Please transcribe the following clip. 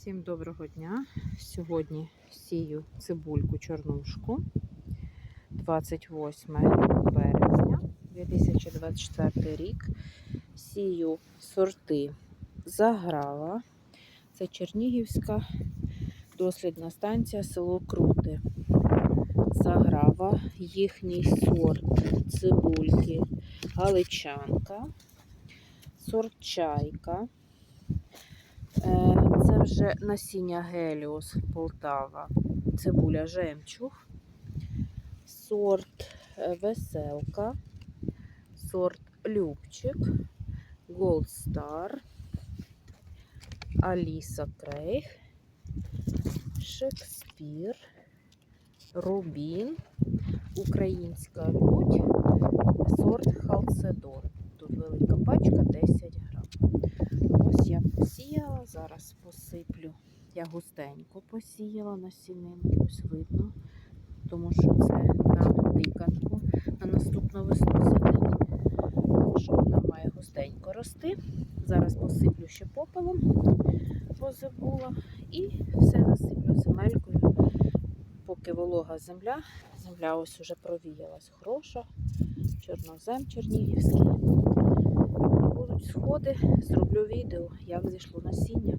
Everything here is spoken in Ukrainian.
Всім доброго дня. Сьогодні сію цибульку чорнушку 28 березня 2024 рік. Сію сорти Заграва. Це Чернігівська дослідна станція село Крути. Заграва, їхній сорт цибульки, галичанка, сорт чайка. Вже насіння Геліос Полтава, цибуля жемчуг, сорт е, Веселка, сорт Любчик, Gold Star, Аліса Крейг, Шекспір, Рубін, Українська лють, сорт Халцедон. Тут велика пачка 10 грам. Ось я посіяла, зараз посиплю. Я густенько посіяла насінинки, ось видно, тому що це на тиканку на наступну весну сидить. Так що вона має густенько рости. Зараз посиплю ще попелом, бо забула, і все засиплю земелькою. Поки волога земля, земля ось уже провіялась хороша, чорнозем чернігівський будуть зроблю відео, як зійшло насіння.